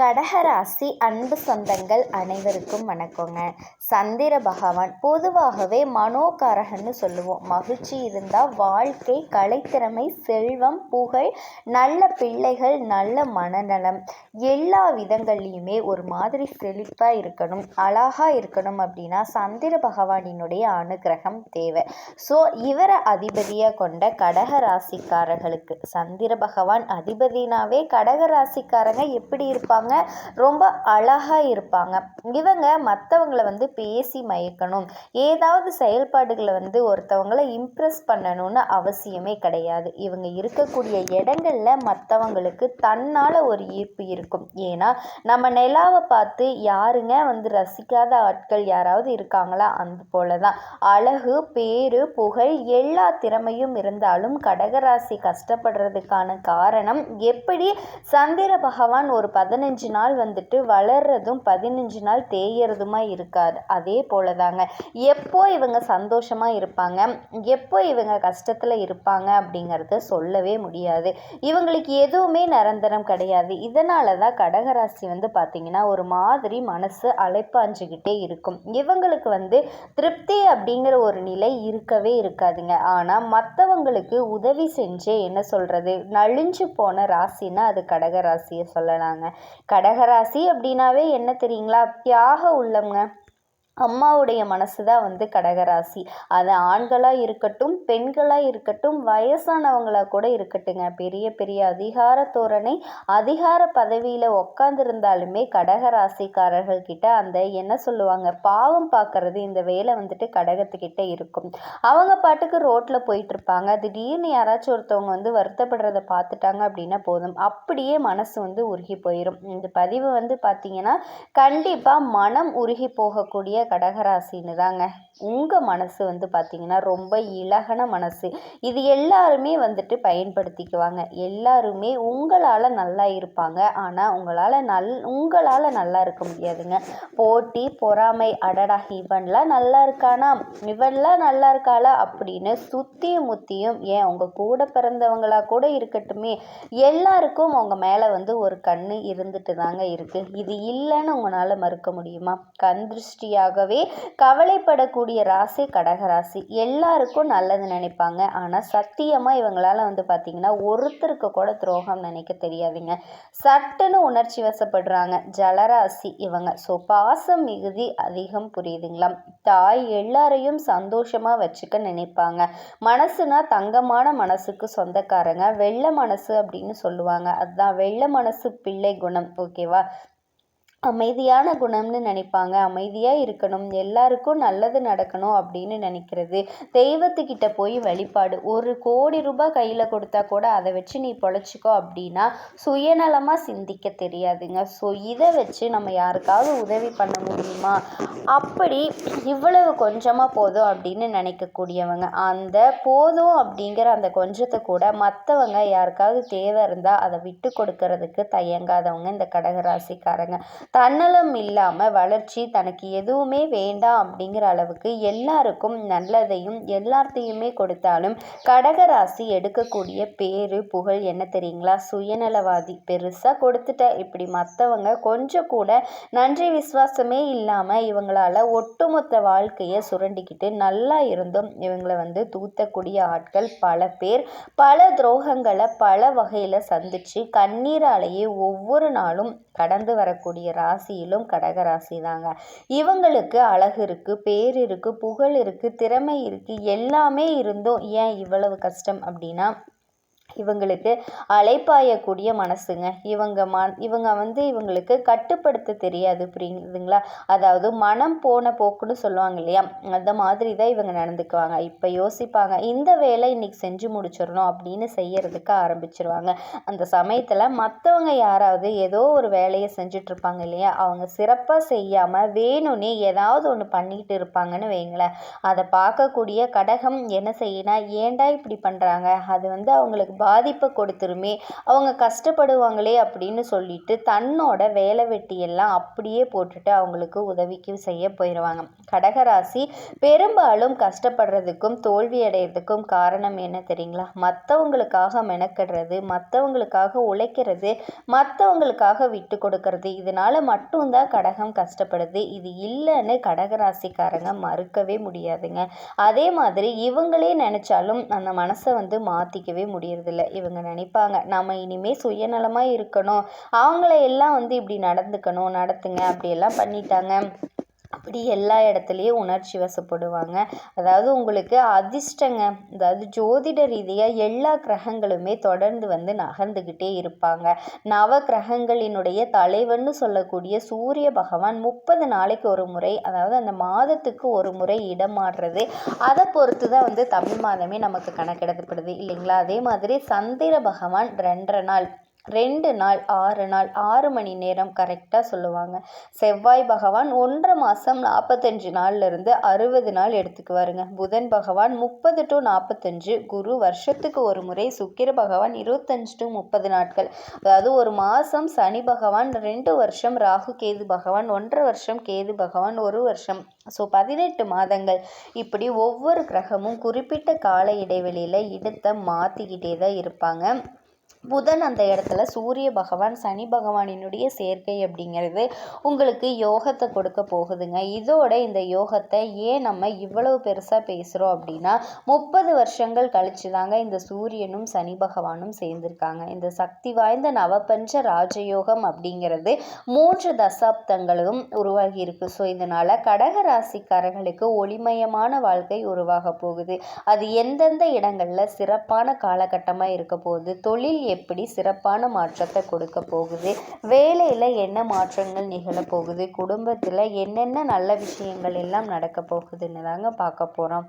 கடகராசி அன்பு சொந்தங்கள் அனைவருக்கும் வணக்கங்க. சந்திர பகவான் பொதுவாகவே மனோகாரகன்னு சொல்லுவோம். மகிழ்ச்சி இருந்தால் வாழ்க்கை கலைத்திறமை செல்வம் புகழ் நல்ல பிள்ளைகள் நல்ல மனநலம் எல்லா விதங்கள்லையுமே ஒரு மாதிரி செழிப்பாக இருக்கணும். அழகாக இருக்கணும் அப்படின்னா சந்திர பகவானினுடைய அனுகிரகம் தேவை. ஸோ இவரை அதிபதியாக கொண்ட கடக ராசிக்காரர்களுக்கு சந்திர பகவான் அதிபதினாவே கடக ராசிக்காரங்க எப்படி இருப்பாங்க? ரொம்ப அழகாக இருப்பாங்க. இவங்க மற்றவங்கள வந்து பேசி மயக்கணும். ஏதாவது செயல்பாடுகளை வந்து ஒருத்தவங்களை இம்ப்ரெஸ் பண்ணணும்னு அவசியமே கிடையாது. இவங்க இருக்கக்கூடிய இடங்களில் மற்றவங்களுக்கு தன்னால் ஒரு ஈர்ப்பு இருக்கும். ஏன்னா நம்ம நிலாவை பார்த்து யாருங்க வந்து ரசிக்காத ஆட்கள் யாராவது இருக்காங்களா? அந்த போல தான் அழகு பேரு புகழ் எல்லா திறமையும் இருந்தாலும் கடகராசி கஷ்டப்படுறதுக்கான காரணம் எப்படி சந்திர பகவான் ஒரு பதினஞ்சு நாள் வந்துட்டு வளர்றதும் பதினஞ்சு நாள் தேயறதுமா இருக்காது அதே போல தாங்க எப்போ இவங்க சந்தோஷமாக இருப்பாங்க? எப்போ இவங்க கஷ்டத்தில் இருப்பாங்க அப்படிங்கிறத சொல்லவே முடியாது. இவங்களுக்கு எதுவுமே நிரந்தரம் கிடையாது. இதனால தான் கடகராசி வந்து பார்த்திங்கன்னா ஒரு மாதிரி மனசு அழைப்பாஞ்சிக்கிட்டே இருக்கும். இவங்களுக்கு வந்து திருப்தி அப்படிங்கிற ஒரு நிலை இருக்கவே இருக்காதுங்க. ஆனால் மற்றவங்களுக்கு உதவி செஞ்சே என்ன சொல்கிறது நலிஞ்சு போன ராசின்னா அது கடகராசியை சொல்லலாங்க. கடகராசி அப்படின்னாவே என்ன தெரியுங்களா? தியாக உள்ளவங்க. அம்மாவுடைய மனசு தான் வந்து கடகராசி. அது ஆண்களாக இருக்கட்டும் பெண்களாக இருக்கட்டும் வயசானவங்களாக கூட இருக்கட்டுங்க. பெரிய பெரிய அதிகார தோரணை. அதிகார பதவியில் உக்காந்துருந்தாலுமே கடகராசிக்காரர்கள் கிட்ட அந்த என்ன சொல்லுவாங்க பாவம் பார்க்கறது இந்த வேலை வந்துட்டு கடகத்துக்கிட்ட இருக்கும். அவங்க பாட்டுக்கு ரோட்டில் போயிட்டுருப்பாங்க. திடீர்னு யாராச்சும் ஒருத்தவங்க வந்து வருத்தப்படுறத பார்த்துட்டாங்க அப்படின்னா போதும். அப்படியே மனசு வந்து உருகி போயிடும் இந்த பதிவு வந்து பார்த்திங்கன்னா கண்டிப்பாக மனம் உருகி போகக்கூடிய கடகராசின்னு தாங்க உங்கள் மனசு வந்து பார்த்திங்கன்னா ரொம்ப இலகன மனசு. இது எல்லாருமே வந்துட்டு பயன்படுத்திக்குவாங்க. எல்லாருமே உங்களால் நல்லா இருப்பாங்க. ஆனால் உங்களால் நல் உங்களால் நல்லா இருக்க முடியாதுங்க. போட்டி பொறாமை அடடா இவன்லாம் நல்லா இருக்கானா? இவன்லாம் நல்லா இருக்காளா? அப்படின்னு சுற்றியும் முத்தியும் ஏன் உங்கள் கூட பிறந்தவங்களா கூட இருக்கட்டுமே எல்லாருக்கும் உங்கள் மேலே வந்து ஒரு கண் இருந்துட்டு தாங்க இருக்குது இது இல்லைன்னு உங்களால் மறுக்க முடியுமா? கண் ஆகவே கவலைப்படக்கூடிய ராசி கடகராசி எல்லாருக்கும் நல்லது நினைப்பாங்க. ஆனால் சத்தியமாக இவங்களால் வந்து பார்த்திங்கன்னா ஒருத்தருக்கு கூட துரோகம் நினைக்க தெரியாதுங்க. சட்டுன்னு உணர்ச்சி வசப்படுறாங்க. ஜலராசி இவங்க. ஸோ பாசம் மிகுதி அதிகம் புரியுதுங்களா? தாய் எல்லாரையும் சந்தோஷமாக வச்சுக்க நினைப்பாங்க. மனசுனா தங்கமான மனசுக்கு சொந்தக்காரங்க. வெள்ளை மனசு அப்படின்னு சொல்லுவாங்க. அதுதான் வெள்ளை மனசு பிள்ளை குணம். ஓகேவா அமைதியான குணம்னு நினைப்பாங்க. அமைதியாக இருக்கணும். எல்லாருக்கும் நல்லது நடக்கணும் அப்படின்னு நினைக்கிறது. தெய்வத்துக்கிட்ட போய் வழிபாடு. ஒரு கோடி ரூபாய் கையில் கொடுத்தா கூட அதை வச்சு நீ பொழைச்சிக்கோ அப்படின்னா சுயநலமாக சிந்திக்க தெரியாதுங்க. ஸோ இதை வச்சு நம்ம யாருக்காவது உதவி பண்ண முடியுமா? அப்படி இவ்வளவு கொஞ்சமாக போதும் அப்படின்னு நினைக்கக்கூடியவங்க. அந்த போதும் அப்படிங்கிற அந்த கொஞ்சத்தை கூட மற்றவங்க யாருக்காவது தேவை இருந்தால் அதை விட்டு கொடுக்கறதுக்கு தயங்காதவங்க இந்த கடகராசிக்காரங்க. தன்னலம் இல்லாமல் வளர்ச்சி தனக்கு எதுவுமே வேண்டாம் அப்படிங்கிற அளவுக்கு எல்லாருக்கும் நல்லதையும் எல்லாத்தையுமே கொடுத்தாலும் கடகராசி எடுக்கக்கூடிய பேரு புகழ் என்ன தெரியுங்களா? சுயநலவாதி. பெருசாக கொடுத்துட்ட. இப்படி மற்றவங்க கொஞ்சம் கூட நன்றி விசுவாசமே இல்லாமல் இவங்களால ஒட்டுமொத்த வாழ்க்கையை சுரண்டிக்கிட்டு நல்லா இருந்தும் இவங்களை வந்து தூத்தக்கூடிய ஆட்கள் பல பேர். பல துரோகங்களை பல வகையில் சந்திச்சு கண்ணீராலேயே ஒவ்வொரு நாளும் கடந்து வரக்கூடிய ராசியிலும் கடகராசி தாங்க இவங்களுக்கு அழகு இருக்குது பேர் இருக்குது புகழ் இருக்குது திறமை இருக்குது எல்லாமே இருந்தும் ஏன் இவ்வளவு கஷ்டம் அப்படின்னா இவங்களுக்கு அலைப்பாயக்கூடிய மனசுங்க. இவங்க ம இவங்க வந்து இவங்களுக்கு கட்டுப்படுத்த தெரியாது புரியுதுங்களா? அதாவது மனம் போன போக்குன்னு சொல்லுவாங்க இல்லையா? அந்த மாதிரி தான் இவங்க நடந்துக்குவாங்க. இப்போ யோசிப்பாங்க இந்த வேலை இன்னைக்கு செஞ்சு முடிச்சிடணும் அப்படின்னு செய்யறதுக்கு ஆரம்பிச்சிருவாங்க. அந்த சமயத்தில் மற்றவங்க யாராவது ஏதோ ஒரு வேலையை செஞ்சிட்ருப்பாங்க இல்லையா? அவங்க சிறப்பாக செய்யாமல் வேணும்னே ஏதாவது ஒன்று பண்ணிக்கிட்டு இருப்பாங்கன்னு வைங்களேன். அதை பார்க்கக்கூடிய கடகம் என்ன செய்யினா ஏன்டா இப்படி பண்ணுறாங்க அது வந்து அவங்களுக்கு பாதிப்பை கொடுத்துருமே அவங்க கஷ்டப்படுவாங்களே அப்படின்னு சொல்லிட்டு தன்னோட வேலை வெட்டியெல்லாம் அப்படியே போட்டுட்டு அவங்களுக்கு உதவிக்கு செய்ய போயிடுவாங்க கடகராசி பெரும்பாலும் கஷ்டப்படுறதுக்கும் தோல்வி அடைகிறதுக்கும் காரணம் என்ன தெரியுங்களா? மற்றவங்களுக்காக மெனக்கிடுறது மற்றவங்களுக்காக உழைக்கிறது மற்றவங்களுக்காக விட்டு கொடுக்கறது இதனால மட்டும்தான் கடகம் கஷ்டப்படுது. இது இல்லைன்னு கடகராசிக்காரங்க மறுக்கவே முடியாதுங்க. அதே மாதிரி இவங்களே நினச்சாலும் அந்த மனசை வந்து மாற்றிக்கவே முடியறதில்ல இவங்க நினைப்பாங்க நாம இனிமே சுயநலமாக இருக்கணும். அவங்கள எல்லாம் வந்து இப்படி நடந்துக்கணும் நடத்துங்க. அப்படியெல்லாம் பண்ணிட்டாங்க. அப்படி எல்லா இடத்துலையும் உணர்ச்சி வசப்படுவாங்க. அதாவது உங்களுக்கு அதிர்ஷ்டங்க அதாவது ஜோதிட ரீதியாக எல்லா கிரகங்களுமே தொடர்ந்து வந்து நகர்ந்துக்கிட்டே இருப்பாங்க. நவ கிரகங்களினுடைய தலைவன்னு சொல்லக்கூடிய சூரிய பகவான் முப்பது நாளைக்கு ஒரு முறை அதாவது அந்த மாதத்துக்கு ஒரு முறை இடம் மாறுறது. அதை பொறுத்து தான் வந்து தமிழ் மாதமே நமக்கு கணக்கெடுக்கப்படுது இல்லைங்களா? அதே மாதிரி சந்திர பகவான் ரெண்டரை நாள். ரெண்டு நாள் ஆறு நாள் ஆறு மணி நேரம் கரெக்டாக சொல்லுவாங்க. செவ்வாய் பகவான் ஒன்றரை மாதம் நாற்பத்தஞ்சு நாள்லேருந்து அறுபது நாள் எடுத்துக்குவாருங்க. புதன் பகவான் முப்பது டு நாற்பத்தஞ்சு குரு வருஷத்துக்கு ஒரு முறை சுக்கிர பகவான் இருபத்தஞ்சு டு முப்பது நாட்கள். அதாவது ஒரு மாதம் சனி பகவான் ரெண்டு வருஷம் ராகு கேது பகவான் ஒன்றரை வருஷம் கேது பகவான் ஒரு வருஷம். ஸோ பதினெட்டு மாதங்கள். இப்படி ஒவ்வொரு கிரகமும் குறிப்பிட்ட கால இடைவெளியில் இடத்தை மாற்றிக்கிட்டே தான் இருப்பாங்க. புதன் அந்த இடத்துல சூரிய பகவான் சனி பகவானினுடைய சேர்க்கை அப்படிங்கிறது உங்களுக்கு யோகத்தை கொடுக்க போகுதுங்க. இதோட இந்த யோகத்தை ஏன் நம்ம இவ்வளவு பெருசாக பேசுகிறோம் அப்படின்னா முப்பது வருஷங்கள் கழிச்சு தாங்க இந்த சூரியனும் சனி பகவானும் சேர்ந்திருக்காங்க. இந்த சக்தி வாய்ந்த நவபஞ்ச ராஜயோகம் அப்படிங்கிறது மூன்று தசாப்தங்களும் உருவாகி இருக்கு. ஸோ இதனால் கடக ராசிக்காரர்களுக்கு ஒளிமயமான வாழ்க்கை உருவாக போகுது. அது எந்தெந்த இடங்களில் சிறப்பான காலகட்டமாக இருக்க போகுது? தொழில் எப்படி சிறப்பான மாற்றத்தை கொடுக்க போகுது? வேலையில் என்ன மாற்றங்கள் நிகழப்போகுது குடும்பத்தில் என்னென்ன நல்ல விஷயங்கள் எல்லாம் நடக்க போகுதுன்னு தாங்க பார்க்க போகிறோம்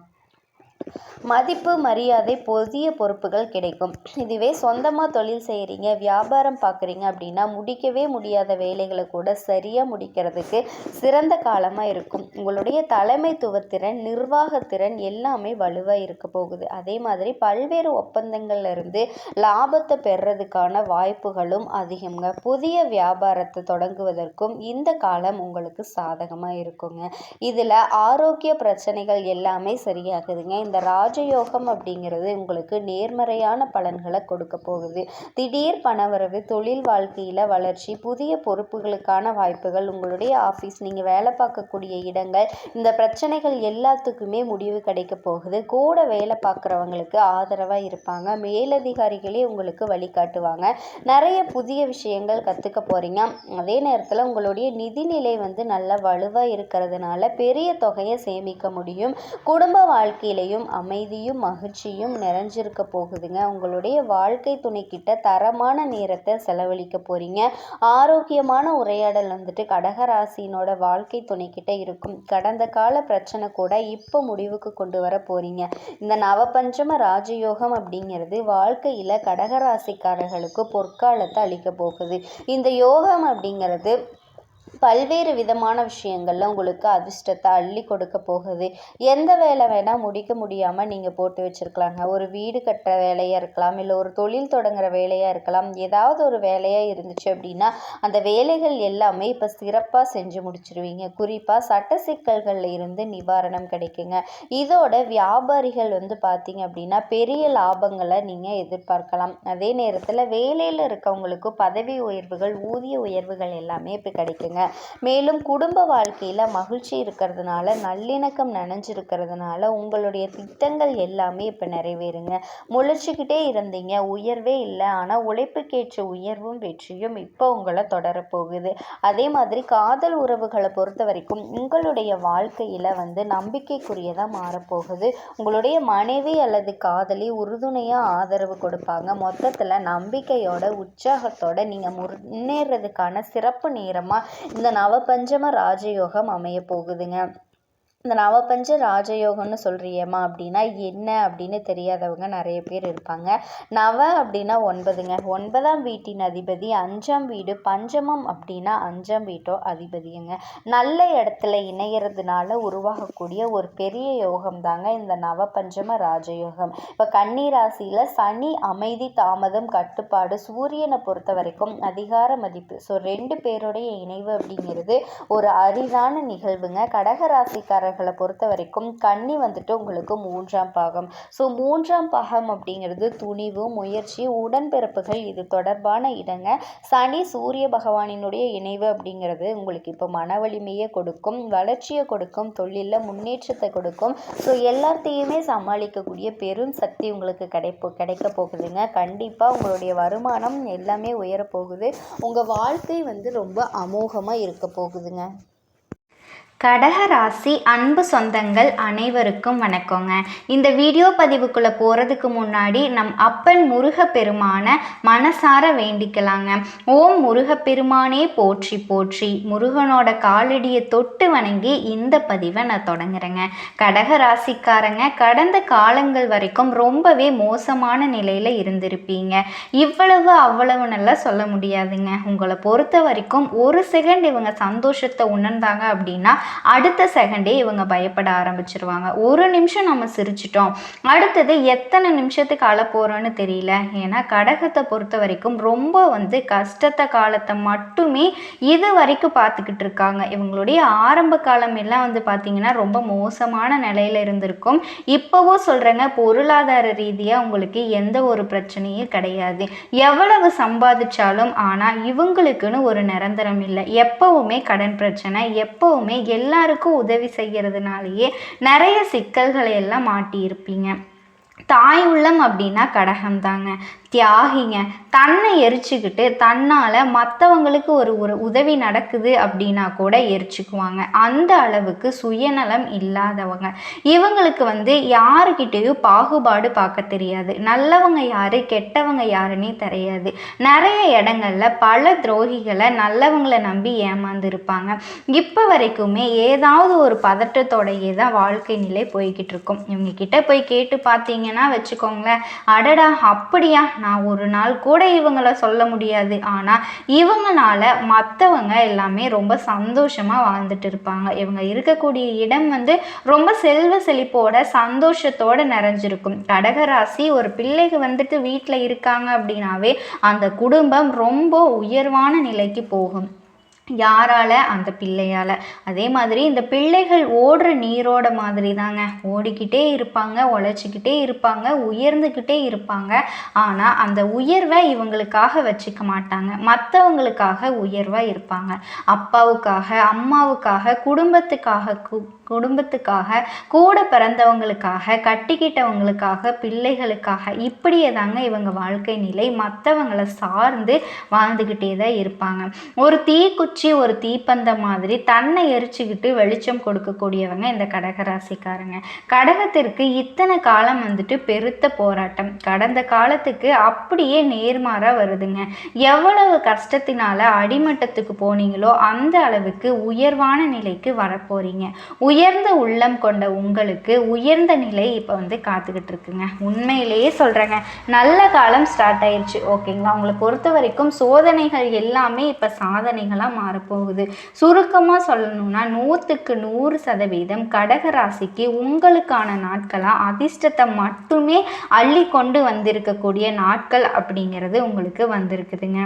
மதிப்பு மரியாதை புதிய பொறுப்புகள் கிடைக்கும். இதுவே சொந்தமாக தொழில் செய்கிறீங்க வியாபாரம் பார்க்குறீங்க அப்படின்னா முடிக்கவே முடியாத வேலைகளை கூட சரியாக முடிக்கிறதுக்கு சிறந்த காலமாக இருக்கும். உங்களுடைய தலைமைத்துவத்திறன் நிர்வாகத்திறன் எல்லாமே வலுவாக இருக்க போகுது. அதே மாதிரி பல்வேறு ஒப்பந்தங்கள்ல இருந்து லாபத்தை பெறுறதுக்கான வாய்ப்புகளும் அதிகங்க. புதிய வியாபாரத்தை தொடங்குவதற்கும் இந்த காலம் உங்களுக்கு சாதகமாக இருக்குங்க. இதில் ஆரோக்கிய பிரச்சனைகள் எல்லாமே சரியாகுதுங்க. இந்த ராஜயோகம் அப்படிங்கிறது உங்களுக்கு நேர்மறையான பலன்களை கொடுக்க போகுது. திடீர் பணவரவு தொழில் வாழ்க்கையில் வளர்ச்சி புதிய பொறுப்புகளுக்கான வாய்ப்புகள் உங்களுடைய ஆஃபீஸ் நீங்கள் வேலை பார்க்கக்கூடிய இடங்கள் இந்த பிரச்சனைகள் எல்லாத்துக்குமே முடிவு கிடைக்க போகுது. கூட வேலை பார்க்குறவங்களுக்கு ஆதரவாக இருப்பாங்க. மேலதிகாரிகளே உங்களுக்கு வழிகாட்டுவாங்க. நிறைய புதிய விஷயங்கள் கற்றுக்க போகிறீங்க அதே நேரத்தில் உங்களுடைய நிதிநிலை வந்து நல்ல வலுவாக இருக்கிறதுனால பெரிய தொகையை சேமிக்க முடியும். குடும்ப வாழ்க்கையிலையும் அமைதியும் மகிழ்ச்சியும் நிறைஞ்சிருக்க போகுதுங்க. உங்களுடைய வாழ்க்கை துணைக்கிட்ட தரமான நேரத்தை செலவழிக்க போகிறீங்க ஆரோக்கியமான உரையாடல் வந்துட்டு கடகராசினோட வாழ்க்கை துணைக்கிட்ட இருக்கும். கடந்த கால பிரச்சனை கூட இப்போ முடிவுக்கு கொண்டு வர போகிறீங்க இந்த நவபஞ்சம ராஜயோகம் அப்படிங்கிறது வாழ்க்கையில் கடகராசிக்காரர்களுக்கு பொற்காலத்தை அளிக்க போகுது. இந்த யோகம் அப்படிங்கிறது பல்வேறு விதமான விஷயங்களில் உங்களுக்கு அதிர்ஷ்டத்தை அள்ளி கொடுக்க போகுது. எந்த வேலை வேணால் முடிக்க முடியாமல் நீங்கள் போட்டு வச்சுருக்கலாங்க. ஒரு வீடு கட்டுற வேலையாக இருக்கலாம் இல்லை ஒரு தொழில் தொடங்குற வேலையாக இருக்கலாம் ஏதாவது ஒரு வேலையாக இருந்துச்சு அப்படின்னா அந்த வேலைகள் எல்லாமே இப்போ சிறப்பாக செஞ்சு முடிச்சிருவீங்க. குறிப்பாக சட்ட சிக்கல்களில் இருந்து நிவாரணம் கிடைக்குங்க. இதோட வியாபாரிகள் வந்து பார்த்தீங்க அப்படின்னா பெரிய லாபங்களை நீங்கள் எதிர்பார்க்கலாம். அதே நேரத்தில் வேலையில் இருக்கவங்களுக்கு பதவி உயர்வுகள் ஊதிய உயர்வுகள் எல்லாமே இப்போ கிடைக்குங்க. மேலும் குடும்ப வாழ்க்கையில் மகிழ்ச்சி இருக்கிறதுனால நல்லிணக்கம் நினைஞ்சிருக்கிறதுனால உங்களுடைய திட்டங்கள் எல்லாமே இப்போ நிறைவேறுங்க. முழிச்சுக்கிட்டே இருந்தீங்க. உயர்வே இல்லை. ஆனால் உழைப்புக்கேற்ற உயர்வும் வெற்றியும் இப்போ உங்களை தொடரப்போகுது. அதே மாதிரி காதல் உறவுகளை பொறுத்த வரைக்கும் உங்களுடைய வாழ்க்கையில் வந்து நம்பிக்கைக்குரியதாக மாறப்போகுது. உங்களுடைய மனைவி அல்லது காதலி உறுதுணையாக ஆதரவு கொடுப்பாங்க. மொத்தத்தில் நம்பிக்கையோட உற்சாகத்தோட நீங்கள் முன்னேறதுக்கான சிறப்பு நேரமாக இந்த நவபஞ்சம ராஜயோகம் அமைய போகுதுங்க. இந்த நவபஞ்ச ராஜயோகம்னு சொல்கிறியம்மா அப்படின்னா என்ன அப்படின்னு தெரியாதவங்க நிறைய பேர் இருப்பாங்க. நவ அப்படின்னா ஒன்பதுங்க. ஒன்பதாம் வீட்டின் அதிபதி அஞ்சாம் வீடு பஞ்சமம் அப்படின்னா அஞ்சாம் வீட்டோ அதிபதியுங்க நல்ல இடத்துல இணையிறதுனால உருவாகக்கூடிய ஒரு பெரிய யோகம் தாங்க இந்த நவபஞ்சம ராஜயோகம். இப்போ கன்னி ராசியில் சனி அமைதி தாமதம் கட்டுப்பாடு சூரியனை பொறுத்த வரைக்கும் அதிகார மதிப்பு. ஸோ ரெண்டு பேருடைய இணைவு அப்படிங்கிறது ஒரு அரிதான நிகழ்வுங்க. கடக ராசிக்காரர்களை பொறுத்த வரைக்கும் கன்னி வந்துட்டு உங்களுக்கு மூன்றாம் பாகம். ஸோ மூன்றாம் பாகம் அப்படிங்கிறது துணிவு முயற்சி உடன்பிறப்புகள் இது தொடர்பான இடங்க. சனி சூரிய பகவானினுடைய இணைவு அப்படிங்கிறது உங்களுக்கு இப்போ மன வலிமையை கொடுக்கும் வளர்ச்சியை கொடுக்கும் தொழிலில் முன்னேற்றத்தை கொடுக்கும். ஸோ எல்லாத்தையுமே சமாளிக்கக்கூடிய பெரும் சக்தி உங்களுக்கு கிடைப்போ கிடைக்க போகுதுங்க. கண்டிப்பாக உங்களுடைய வருமானம் எல்லாமே உயரப்போகுது உங்கள் வாழ்க்கை வந்து ரொம்ப அமோகமாக இருக்க போகுதுங்க. கடகராசி அன்பு சொந்தங்கள் அனைவருக்கும் வணக்கங்க. இந்த வீடியோ பதிவுக்குள்ளே போகிறதுக்கு முன்னாடி நம் அப்பன் முருகப்பெருமான மனசார வேண்டிக்கலாங்க. ஓம் முருகப்பெருமானே போற்றி போற்றி. முருகனோட காலடியை தொட்டு வணங்கி இந்த பதிவை நான் தொடங்குறேங்க. கடகராசிக்காரங்க கடந்த காலங்கள் வரைக்கும் ரொம்பவே மோசமான நிலையில் இருந்திருப்பீங்க. இவ்வளவு அவ்வளவு நல்லா சொல்ல முடியாதுங்க. உங்களை பொறுத்த வரைக்கும் ஒரு செகண்ட் இவங்க சந்தோஷத்தை உணர்ந்தாங்க அப்படின்னா அடுத்த செகண்டே இவங்க பயப்பட ஆரம்பிச்சிருவாங்க. ஒரு நிமிஷம் நம்ம சிரிச்சிட்டோம். அடுத்தது எத்தனை நிமிஷத்துக்கு அழ போகிறோன்னு தெரியல. ஏன்னா கடகத்தை பொறுத்த வரைக்கும் ரொம்ப வந்து கஷ்டத்தை காலத்தை மட்டுமே இது வரைக்கும் பார்த்துக்கிட்டு இருக்காங்க. இவங்களுடைய ஆரம்ப காலம் எல்லாம் வந்து பார்த்திங்கன்னா ரொம்ப மோசமான நிலையில இருந்திருக்கும். இப்போவும் சொல்கிறேங்க பொருளாதார ரீதியாக உங்களுக்கு எந்த ஒரு பிரச்சனையும் கிடையாது. எவ்வளவு சம்பாதிச்சாலும் ஆனால் இவங்களுக்குன்னு ஒரு நிரந்தரம் இல்லை. எப்பவுமே கடன் பிரச்சனை எப்பவுமே எல்லாருக்கும் உதவி செய்கிறதுனாலேயே நிறைய சிக்கல்களை எல்லாம் மாட்டியிருப்பீங்க. தாய் உள்ளம் அப்படின்னா கடகம் தாங்க தியாகிங்க. தன்னை எரிச்சுக்கிட்டு தன்னால் மற்றவங்களுக்கு ஒரு ஒரு உதவி நடக்குது அப்படின்னா கூட எரிச்சுக்குவாங்க. அந்த அளவுக்கு சுயநலம் இல்லாதவங்க. இவங்களுக்கு வந்து யாருக்கிட்டேயும் பாகுபாடு பார்க்க தெரியாது. நல்லவங்க யார் கெட்டவங்க யாருன்னே தெரியாது. நிறைய இடங்களில் பல துரோகிகளை நல்லவங்களை நம்பி ஏமாந்துருப்பாங்க. இப்போ வரைக்குமே ஏதாவது ஒரு பதட்டத்தோடையே தான் வாழ்க்கை நிலை போய்கிட்டு இருக்கும். இவங்க கிட்ட போய் கேட்டு பார்த்தீங்கன்னா வச்சுக்கோங்களேன். அடடா அப்படியா? நான் ஒரு நாள் கூட இவங்கள சொல்ல முடியாது. ஆனால் இவங்களால மற்றவங்க எல்லாமே ரொம்ப சந்தோஷமாக வாழ்ந்துட்டு இருப்பாங்க. இவங்க இருக்கக்கூடிய இடம் வந்து ரொம்ப செல்வ செழிப்போட சந்தோஷத்தோட நிறைஞ்சிருக்கும். கடகராசி ஒரு பிள்ளைக்கு வந்துட்டு வீட்டில் இருக்காங்க அப்படின்னாவே அந்த குடும்பம் ரொம்ப உயர்வான நிலைக்கு போகும். யாரால? அந்த பிள்ளையால். அதே மாதிரி இந்த பிள்ளைகள் ஓடுற நீரோட மாதிரி தாங்க. ஓடிக்கிட்டே இருப்பாங்க உழைச்சிக்கிட்டே இருப்பாங்க உயர்ந்துக்கிட்டே இருப்பாங்க. ஆனால் அந்த உயர்வை இவங்களுக்காக வச்சுக்க மாட்டாங்க. மற்றவங்களுக்காக உயர்வாக இருப்பாங்க. அப்பாவுக்காக அம்மாவுக்காக குடும்பத்துக்காக குடும்பத்துக்காக கூட பிறந்தவங்களுக்காக கட்டிக்கிட்டவங்களுக்காக பிள்ளைகளுக்காக இப்படியே தாங்க இவங்க வாழ்க்கை நிலை. மற்றவங்களை சார்ந்து வாழ்ந்துக்கிட்டே தான் இருப்பாங்க. ஒரு தீக்குச்சி ஒரு தீப்பந்தம் மாதிரி தன்னை எரிச்சுக்கிட்டு வெளிச்சம் கொடுக்கக்கூடியவங்க இந்த கடகராசிக்காரங்க. கடகத்திற்கு இத்தனை காலம் வந்துட்டு பெருத்த போராட்டம். கடந்த காலத்துக்கு அப்படியே நேர்மாறாக வருதுங்க. எவ்வளவு கஷ்டத்தினால அடிமட்டத்துக்கு போனீங்களோ அந்த அளவுக்கு உயர்வான நிலைக்கு வரப்போறீங்க. உயர்ந்த உள்ளம் கொண்ட உங்களுக்கு உயர்ந்த நிலை இப்போ வந்து காத்துக்கிட்டு இருக்குங்க உண்மையிலேயே சொல்கிறேங்க நல்ல காலம் ஸ்டார்ட் ஆயிடுச்சு ஓகேங்களா? உங்களை பொறுத்த வரைக்கும் சோதனைகள் எல்லாமே இப்போ சாதனைகளாக மாறப்போகுது. சுருக்கமாக சொல்லணும்னா நூற்றுக்கு நூறு சதவீதம் கடக ராசிக்கு உங்களுக்கான நாட்களாக அதிர்ஷ்டத்தை மட்டுமே அள்ளி கொண்டு வந்திருக்கக்கூடிய நாட்கள் அப்படிங்கிறது உங்களுக்கு வந்திருக்குதுங்க.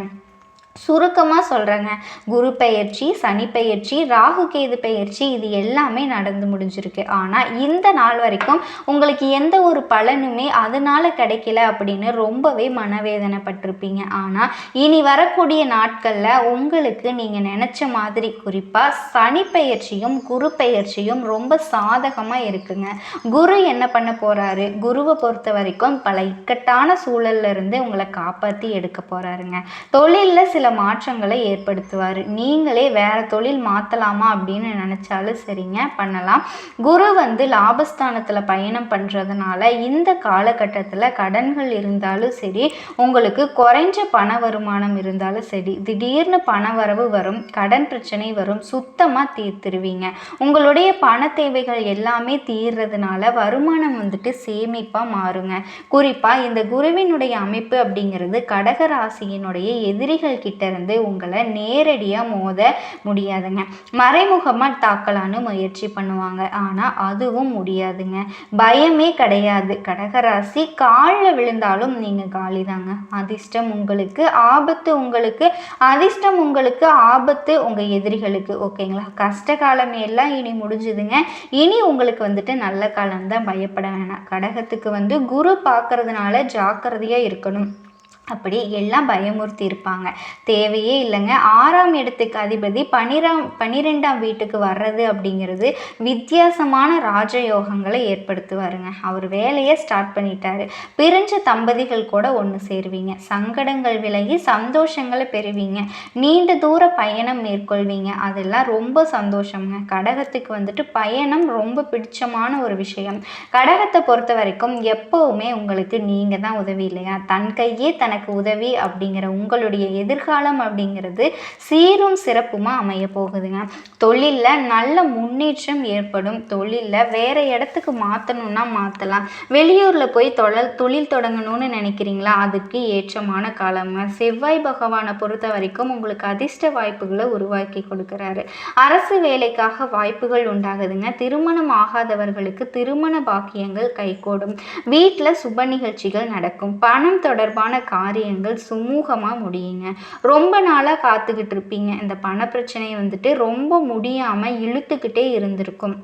சுருக்கமாக சொல்கிறேங்க குரு பெயர்ச்சி சனி பெயர்ச்சி ராகு கேது பெயர்ச்சி இது எல்லாமே நடந்து முடிஞ்சிருக்கு. ஆனால் இந்த நாள் வரைக்கும் உங்களுக்கு எந்த ஒரு பலனுமே அதனால் கிடைக்கல அப்படின்னு ரொம்பவே மனவேதனைப்பட்டிருப்பீங்க. ஆனால் இனி வரக்கூடிய நாட்களில் உங்களுக்கு நீங்கள் நினச்ச மாதிரி குறிப்பாக சனி பெயர்ச்சியும் குரு பெயர்ச்சியும் ரொம்ப சாதகமாக இருக்குங்க. குரு என்ன பண்ண போகிறாரு குருவை பொறுத்த வரைக்கும் பல இக்கட்டான சூழல்ல இருந்து உங்களை காப்பாற்றி எடுக்க போகிறாருங்க தொழிலில் சில சில மாற்றங்களை ஏற்படுத்துவார். நீங்களே வேற தொழில் மாற்றலாமா அப்படின்னு நினச்சாலும் சரிங்க பண்ணலாம். குரு வந்து லாபஸ்தானத்தில் பயணம் பண்ணுறதுனால இந்த காலகட்டத்தில் கடன்கள் இருந்தாலும் சரி உங்களுக்கு குறைஞ்ச பண வருமானம் இருந்தாலும் சரி திடீர்னு பண வரவு வரும் கடன் பிரச்சனை வரும் சுத்தமாக தீர்த்துருவீங்க. உங்களுடைய பண தேவைகள் எல்லாமே தீர்றதுனால வருமானம் வந்துட்டு சேமிப்பாக மாறுங்க. குறிப்பாக இந்த குருவினுடைய அமைப்பு அப்படிங்கிறது கடக ராசியினுடைய எதிரிகள் கிட்ட இருந்து உங்களை நேரடியாக மோத முடியாதுங்க. மறைமுகமாக தாக்கலான்னு முயற்சி பண்ணுவாங்க. ஆனால் அதுவும் முடியாதுங்க. பயமே கிடையாது. கடகராசி காலில் விழுந்தாலும் நீங்கள் காலிதாங்க. அதிர்ஷ்டம் உங்களுக்கு ஆபத்து உங்களுக்கு அதிர்ஷ்டம் உங்களுக்கு ஆபத்து உங்கள் எதிரிகளுக்கு. ஓகேங்களா? கஷ்ட காலம் எல்லாம் இனி முடிஞ்சுதுங்க. இனி உங்களுக்கு வந்துட்டு நல்ல காலம் தான் பயப்பட வேணாம். கடகத்துக்கு வந்து குரு பார்க்கறதுனால ஜாக்கிரதையாக இருக்கணும். அப்படி எல்லாம் பயமுறுத்தி இருப்பாங்க தேவையே இல்லைங்க. ஆறாம் இடத்துக்கு அதிபதி பனிராம் பனிரெண்டாம் வீட்டுக்கு வர்றது அப்படிங்கிறது வித்தியாசமான ராஜயோகங்களை ஏற்படுத்துவாருங்க. அவர் வேலையை ஸ்டார்ட் பண்ணிட்டாரு. பிரிஞ்ச தம்பதிகள் கூட ஒன்று சேருவீங்க. சங்கடங்கள் விலகி சந்தோஷங்களை பெறுவீங்க. நீண்ட தூர பயணம் மேற்கொள்வீங்க. அதெல்லாம் ரொம்ப சந்தோஷங்க கடகத்துக்கு வந்துட்டு பயணம் ரொம்ப பிடிச்சமான ஒரு விஷயம். கடகத்தை பொறுத்த வரைக்கும் எப்போவுமே உங்களுக்கு நீங்கள் தான் உதவி இல்லையா? தன் கையே தன் எனக்கு உதவி அப்படிங்கிற உங்களுடைய எதிர்காலம் அப்படிங்கிறது சீரும் சிறப்புமாக அமைய போகுதுங்க. தொழிலில் நல்ல முன்னேற்றம் ஏற்படும். தொழிலில் வேற இடத்துக்கு மாற்றணும்னா மாற்றலாம் வெளியூரில் போய் தொழில் தொழில் தொடங்கணும்னு நினைக்கிறீங்களா? அதுக்கு ஏற்றமான காலங்க. செவ்வாய் பகவானை பொறுத்த வரைக்கும் உங்களுக்கு அதிர்ஷ்ட வாய்ப்புகளை உருவாக்கி கொடுக்குறாரு. அரசு வேலைக்காக வாய்ப்புகள் உண்டாகுதுங்க. திருமணம் ஆகாதவர்களுக்கு திருமண பாக்கியங்கள் கைகூடும். வீட்டில் சுப நிகழ்ச்சிகள் நடக்கும். பணம் தொடர்பான காரியங்கள் சுமூகமாக முடியுங்க. ரொம்ப நாளாக காத்துக்கிட்டு இருப்பீங்க. இந்த பண பிரச்சனை வந்துட்டு ரொம்ப முடியாமல் இழுத்துக்கிட்டே இருந்திருக்கும்.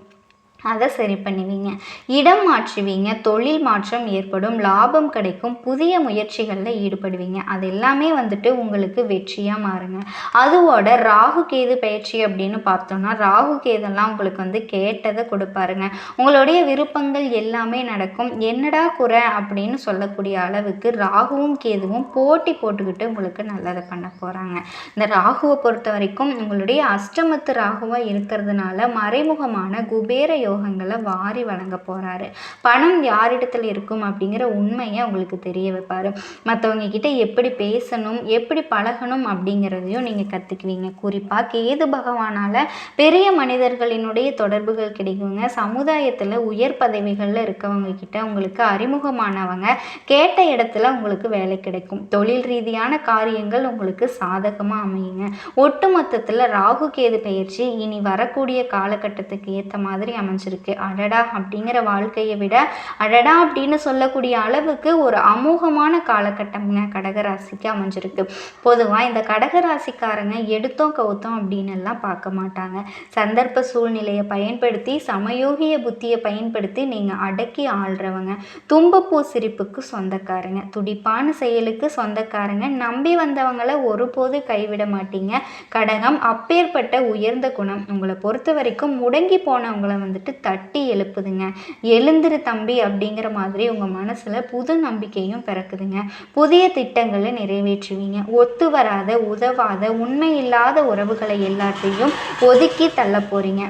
அதை சரி பண்ணுவீங்க. இடம் மாற்றுவீங்க தொழில் மாற்றம் ஏற்படும் லாபம் கிடைக்கும் புதிய முயற்சிகளில் ஈடுபடுவீங்க. அது எல்லாமே வந்துட்டு உங்களுக்கு வெற்றியாக மாறுங்க. அதுவோட ராகு கேது பயிற்சி அப்படின்னு பார்த்தோம்னா ராகு கேதெல்லாம் உங்களுக்கு வந்து கேட்டதை கொடுப்பாருங்க. உங்களுடைய விருப்பங்கள் எல்லாமே நடக்கும். என்னடா குறை அப்படின்னு சொல்லக்கூடிய அளவுக்கு ராகுவும் கேதுவும் போட்டி போட்டுக்கிட்டு உங்களுக்கு நல்லதை பண்ண போகிறாங்க இந்த ராகுவை பொறுத்த வரைக்கும் உங்களுடைய அஷ்டமத்து ராகுவாக இருக்கிறதுனால மறைமுகமான குபேர யோகங்களை வாரி வழங்க போகிறாரு பணம் யாரிடத்துல இருக்கும் அப்படிங்கிற உண்மையை உங்களுக்கு தெரிய வைப்பார். மற்றவங்க கிட்ட எப்படி பேசணும் எப்படி பழகணும் அப்படிங்கிறதையும் நீங்கள் கற்றுக்குவீங்க குறிப்பாக கேது பகவானால் பெரிய மனிதர்களினுடைய தொடர்புகள் கிடைக்குங்க. சமுதாயத்தில் உயர் பதவிகளில் இருக்கவங்க கிட்ட உங்களுக்கு அறிமுகமானவங்க கேட்ட இடத்துல உங்களுக்கு வேலை கிடைக்கும். தொழில் ரீதியான காரியங்கள் உங்களுக்கு சாதகமாக அமையுங்க. ஒட்டுமொத்தத்தில் ராகு கேது பயிற்சி இனி வரக்கூடிய காலகட்டத்துக்கு ஏற்ற மாதிரி அமைஞ்சிருக்கு அடடா அப்படிங்கிற வாழ்க்கையை விட அடடா அப்படின்னு சொல்லக்கூடிய அளவுக்கு ஒரு அமோகமான காலகட்டம்ங்க கடகராசிக்கு அமைஞ்சிருக்கு. பொதுவாக இந்த கடகராசிக்காரங்க எடுத்தோம் கவுத்தோம் அப்படின்னு எல்லாம் பார்க்க மாட்டாங்க. சந்தர்ப்ப சூழ்நிலையை பயன்படுத்தி சமயோகிய புத்தியை பயன்படுத்தி நீங்கள் அடக்கி ஆள்றவங்க. தும்பப்பூ சிரிப்புக்கு சொந்தக்காரங்க. துடிப்பான செயலுக்கு சொந்தக்காரங்க. நம்பி வந்தவங்கள ஒருபோது கைவிட மாட்டீங்க. கடகம் அப்பேற்பட்ட உயர்ந்த குணம். உங்களை பொறுத்த வரைக்கும் முடங்கி போனவங்களை வந்துட்டு தட்டி எழுப்புதுங்க. எழுந்திரு தம்பி அப்படிங்கிற மாதிரி உங்கள் மனசில் புது நம்பிக்கையும் பிறக்குதுங்க. புதிய திட்டங்களை நிறைவேற்றுவீங்க. ஒத்து வராத உதவாத உண்மை இல்லாத உறவுகளை எல்லாத்தையும் ஒதுக்கி தள்ள போகிறீங்க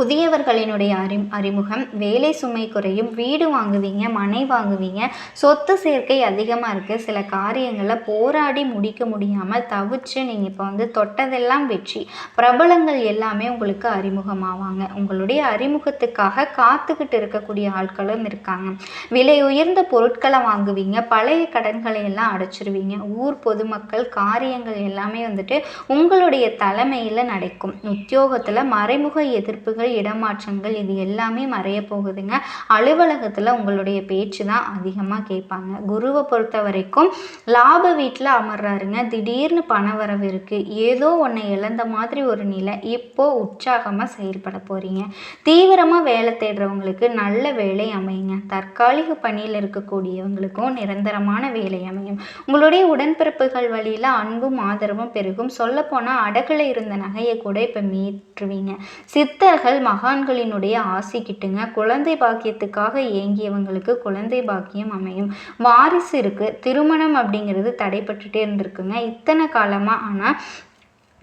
புதியவர்களினுடைய அறி அறிமுகம். வேலை சுமை குறையும். வீடு வாங்குவீங்க மனை வாங்குவீங்க. சொத்து சேர்க்கை அதிகமாக இருக்குது சில காரியங்களில் போராடி முடிக்க முடியாமல் தவிச்சு நீங்கள் இப்போ வந்து தொட்டதெல்லாம் வெற்றி. பிரபலங்கள் எல்லாமே உங்களுக்கு அறிமுகமாவாங்க. உங்களுடைய அறிமுகத்துக்காக காத்துக்கிட்டு இருக்கக்கூடிய ஆட்களும் இருக்காங்க. விலை உயர்ந்த பொருட்களை வாங்குவீங்க. பழைய கடன்களை எல்லாம் அடைச்சிருவீங்க. ஊர் பொதுமக்கள் காரியங்கள் எல்லாமே வந்துட்டு உங்களுடைய தலைமையில் நடக்கும். உத்தியோகத்தில் மறைமுக எதிர்ப்புகள் இடமாற்றங்கள் இது எல்லாமே மறைய போகுதுங்க. அலுவலகத்தில் உங்களுடைய பேச்சு தான் அதிகமாக கேட்பாங்க. குருவை பொறுத்த வரைக்கும் லாப வீட்டில் அமர்றாருங்க. திடீர்னு பண வரவு இருக்குது ஏதோ ஒன்று இழந்த மாதிரி ஒரு நிலை இப்போ உற்சாகமாக செயல்பட போகிறீங்க தீவிரமாக வேலை தேடுறவங்களுக்கு நல்ல வேலை அமையுங்க. தற்காலிக பணியில் இருக்கக்கூடியவங்களுக்கும் நிரந்தரமான வேலை அமையும். உங்களுடைய உடன்பிறப்புகள் வழியில் அன்பும் ஆதரவும் பெருகும். சொல்லப்போனால் அடகில் இருந்த நகையை கூட இப்போ மீட்டுருவீங்க. சித்தர்கள் மகான்களினுடைய ஆசி கிட்டுங்க. குழந்தை பாக்கியத்துக்காக ஏங்கியவங்களுக்கு குழந்தை பாக்கியம் அமையும். வாரிசு இருக்குது திருமணம் அப்படிங்கிறது தடைப்பட்டுட்டே இருந்திருக்குங்க. இத்தனை காலமாக ஆனால்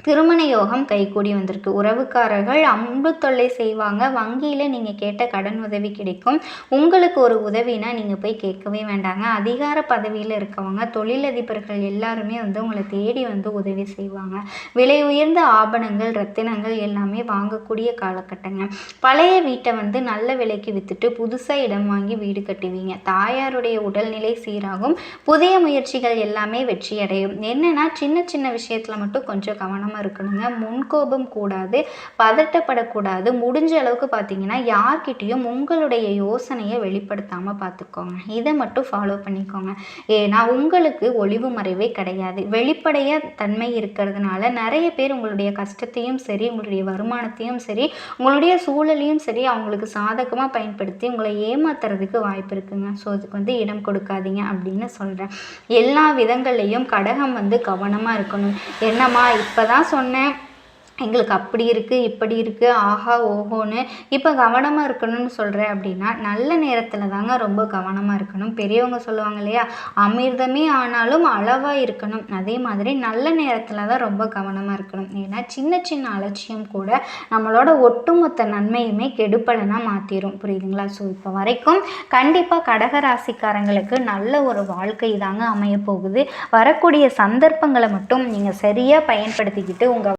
திருமண யோகம் கைகூடி வந்திருக்கு. உறவுக்காரர்கள் அன்பு தொல்லை செய்வாங்க. வங்கியில் நீங்கள் கேட்ட கடன் உதவி கிடைக்கும். உங்களுக்கு ஒரு உதவினா நீங்கள் போய் கேட்கவே வேண்டாங்க. அதிகார பதவியில் இருக்கவங்க தொழிலதிபர்கள் எல்லாருமே வந்து உங்களை தேடி வந்து உதவி செய்வாங்க. விலை உயர்ந்த ஆபணங்கள் ரத்தினங்கள் எல்லாமே வாங்கக்கூடிய காலகட்டங்க. பழைய வீட்டை வந்து நல்ல விலைக்கு விற்றுட்டு புதுசாக இடம் வாங்கி வீடு கட்டுவீங்க. தாயாருடைய உடல்நிலை சீராகும். புதிய முயற்சிகள் எல்லாமே வெற்றியடையும். என்னென்னா சின்ன சின்ன விஷயத்தில் மட்டும் கொஞ்சம் கவனம் பண்ணாமல் இருக்கணுங்க. முன்கோபம் கூடாது பதட்டப்படக்கூடாது. முடிஞ்ச அளவுக்கு பார்த்தீங்கன்னா யார்கிட்டேயும் உங்களுடைய யோசனையை வெளிப்படுத்தாமல் பார்த்துக்கோங்க இதை மட்டும் ஃபாலோ பண்ணிக்கோங்க. ஏன்னா உங்களுக்கு ஒளிவு மறைவே கிடையாது. வெளிப்படைய தன்மை இருக்கிறதுனால நிறைய பேர் உங்களுடைய கஷ்டத்தையும் சரி உங்களுடைய வருமானத்தையும் சரி உங்களுடைய சூழலையும் சரி அவங்களுக்கு சாதகமாக பயன்படுத்தி உங்களை ஏமாத்துறதுக்கு வாய்ப்பு இருக்குங்க. ஸோ அதுக்கு வந்து இடம் கொடுக்காதீங்க அப்படின்னு சொல்கிறேன் எல்லா விதங்கள்லையும் கடகம் வந்து கவனமாக இருக்கணும். என்னம்மா இப்போ தான் தான் சொன்னேன். எங்களுக்கு அப்படி இருக்குது இப்படி இருக்குது ஆஹா ஓஹோன்னு இப்போ கவனமாக இருக்கணும்னு சொல்கிறேன் அப்படின்னா நல்ல நேரத்தில் தாங்க ரொம்ப கவனமாக இருக்கணும். பெரியவங்க சொல்லுவாங்க இல்லையா அமிர்தமே ஆனாலும் அளவாக இருக்கணும். அதே மாதிரி நல்ல நேரத்தில் தான் ரொம்ப கவனமாக இருக்கணும். ஏன்னா சின்ன சின்ன அலட்சியம் கூட நம்மளோட ஒட்டுமொத்த நன்மையுமே கெடுப்பலனாக மாற்றிடும் புரியுதுங்களா? ஸோ இப்போ வரைக்கும் கண்டிப்பாக கடக ராசிக்காரங்களுக்கு நல்ல ஒரு வாழ்க்கை தாங்க அமைய போகுது வரக்கூடிய சந்தர்ப்பங்களை மட்டும் நீங்கள் சரியாக பயன்படுத்திக்கிட்டு உங்கள்